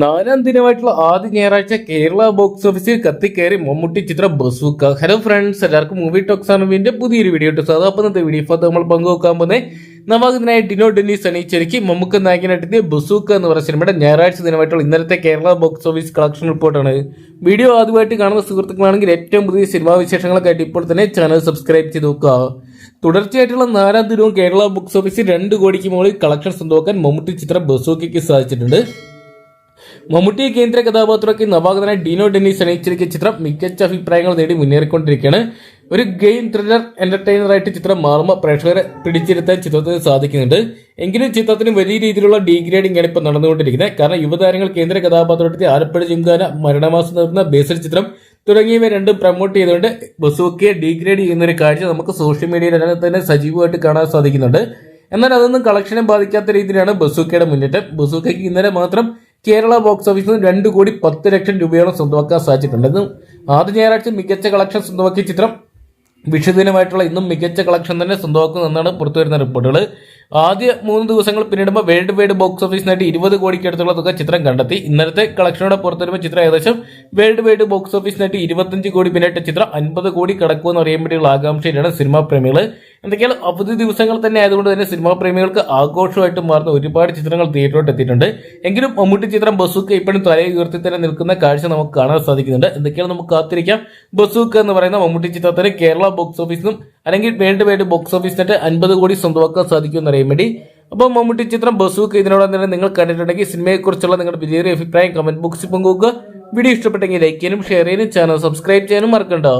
നാലാം ദിനമായിട്ടുള്ള ആദ്യ ഞായറാഴ്ച കേരള ബോക്സ് ഓഫീസിൽ കത്തിക്കയറി മമ്മൂട്ടി ചിത്രം ബസൂക്ക. ഹലോ ഫ്രണ്ട്സ് എല്ലാവർക്കും മൂവി ടോക്സ് ആണ് പുതിയൊരു വീഡിയോ ഇട്ട് അപ്പം വീഡിയോ ഇപ്പോൾ നമ്മൾ പങ്കുവെക്കാൻ പോകുന്നത് നവാഗതനായ ഡിനോ ഡെന്നീസ് അണിയിച്ചൊരുക്കി മമ്മൂക്ക നായകനായിട്ട് ബസൂക്ക എന്ന് പറയുന്ന സിനിമയുടെ ഞായറാഴ്ച ദിനമായിട്ടുള്ള ഇന്നലത്തെ കേരള ബോക്സ് ഓഫീസ് കളക്ഷൻ റിപ്പോർട്ടാണ്. വീഡിയോ ആദ്യമായിട്ട് കാണുന്ന സുഹൃത്തുക്കളാണെങ്കിൽ ഏറ്റവും പുതിയ സിനിമാ വിശേഷങ്ങളൊക്കെയായിട്ട് ഇപ്പോൾ തന്നെ ചാനൽ സബ്സ്ക്രൈബ് ചെയ്ത് നോക്കുക. തുടർച്ചയായിട്ടുള്ള നാലാം ദിനവും കേരള ബോക്സ് ഓഫീസിൽ രണ്ട് കോടിക്ക് മുകളിൽ കളക്ഷൻ സ്വന്തമാക്കാൻ മമ്മൂട്ടി ചിത്രം ബസൂക്കയ്ക്ക് സാധിച്ചിട്ടുണ്ട്. മമ്മൂട്ടിയെ കേന്ദ്ര കഥാപാത്രമാക്കി നവാഗതനായ ഡീനോ ഡെന്നീസ് അണിയിച്ചിരിക്കുന്ന ചിത്രം മികച്ച അഭിപ്രായങ്ങൾ നേടി മുന്നേറിക്കൊണ്ടിരിക്കുകയാണ്. ഒരു ഗെയിം ത്രില്ലർ എന്റർടൈനറായിട്ട് ചിത്രം മാറുമ്പോൾ പ്രേക്ഷകരെ പിടിച്ചിരുത്താൻ ചിത്രത്തിന് സാധിക്കുന്നുണ്ട്. എങ്കിലും ചിത്രത്തിന് വലിയ രീതിയിലുള്ള ഡീഗ്രേഡിംഗ് ആണ് ഇപ്പോൾ നടന്നുകൊണ്ടിരിക്കുന്നത്. കാരണം യുവതാരങ്ങൾ കേന്ദ്ര കഥാപാത്രത്തിൽ ആലപ്പുഴ ചിന്താന മരണമാസം നടന്ന ബേസൽ ചിത്രം തുടങ്ങിയവ രണ്ടും പ്രൊമോട്ട് ചെയ്തുകൊണ്ട് ബസുവൊക്കെ ഡീഗ്രേഡ് ചെയ്യുന്ന ഒരു കാഴ്ച നമുക്ക് സോഷ്യൽ മീഡിയയിൽ തന്നെ സജീവമായിട്ട് കാണാൻ സാധിക്കുന്നുണ്ട്. എന്നാൽ അതൊന്നും കളക്ഷനെ ബാധിക്കാത്ത രീതിയിലാണ് ബസൂക്കയുടെ മുന്നേറ്റം. ബസൂക്കയ്ക്ക് ഇന്നലെ മാത്രം കേരള ബോക്സ് ഓഫീസിൽ രണ്ട് കോടി പത്ത് ലക്ഷം രൂപയോളം സ്വന്തമാക്കാൻ സാധിച്ചിട്ടുണ്ട്. ഇന്ന് ആദ്യ ഞായറാഴ്ച മികച്ച കളക്ഷൻ സ്വന്തമാക്കിയ ചിത്രം വിഷുദിനമായിട്ടുള്ള ഇന്നും മികച്ച കളക്ഷൻ തന്നെ സ്വന്തമാക്കുമെന്നാണ് പുറത്തുവരുന്ന റിപ്പോർട്ടുകൾ. ആദ്യ മൂന്ന് ദിവസങ്ങൾ പിന്നിടുമ്പോൾ വേൾഡ് വൈഡ് ബോക്സ് ഓഫീസിനായിട്ട് ഇരുപത് കോടിക്ക് അടുത്തുള്ള തുക ചിത്രം കണ്ടെത്തി. ഇന്നലത്തെ കളക്ഷനോടെ പുറത്തുവരുമ്പോൾ ചിത്രം ഏകദേശം വേൾഡ് വൈഡ് ബോക്സ് ഓഫീസിനായിട്ട് ഇരുപത്തഞ്ച് കോടി പിന്നിട്ട ചിത്രം അൻപത് കോടി കടക്കുമെന്ന് അറിയാൻ വേണ്ടിയുള്ള ആകാംക്ഷയിലാണ് സിനിമാ പ്രേമികൾ. എന്തൊക്കെയാണ് അവധി ദിവസങ്ങൾ തന്നെ ആയതുകൊണ്ട് തന്നെ സിനിമാ പ്രേമികൾക്ക് ആഘോഷമായിട്ട് മാറുന്ന ഒരുപാട് ചിത്രങ്ങൾ തിയേറ്ററിലോട്ട് എത്തിയിട്ടുണ്ട്. എങ്കിലും മമ്മൂട്ടി ചിത്രം ബസുക്ക് ഇപ്പോഴും തലയിൽ ഉയർത്തി തന്നെ നിൽക്കുന്ന കാഴ്ച നമുക്ക് കാണാൻ സാധിക്കുന്നുണ്ട്. എന്തൊക്കെയാണ് നമുക്ക് കാത്തിരിക്കാം. ബസുക്ക് എന്ന് പറയുന്ന മമ്മൂട്ടി ചിത്രത്തിന് കേരള ബോക്സ് ഓഫീസിനും അല്ലെങ്കിൽ വേണ്ട വേണ്ട ബോക്സ് ഓഫീസിനായിട്ട് അൻപത് കോടി സ്വന്തമാക്കാൻ സാധിക്കുമെന്ന് അറിയാൻ വേണ്ടി. അപ്പോൾ മമ്മൂട്ടി ചിത്രം ബസുക്ക് ഇതിനോടൊപ്പം തന്നെ നിങ്ങൾ കണ്ടിട്ടുണ്ടെങ്കിൽ സിനിമയെക്കുറിച്ചുള്ള നിങ്ങളുടെ വിജയ അഭിപ്രായം കമന്റ് ബോക്സിൽ പങ്കുവെക്കുക. വീഡിയോ ഇഷ്ടപ്പെട്ടെങ്കിൽ ലൈക്ക് ചെയ്യാനും ഷെയർ ചെയ്യാനും ചാനൽ സബ്സ്ക്രൈബ് ചെയ്യാനും മറക്കണ്ടോ.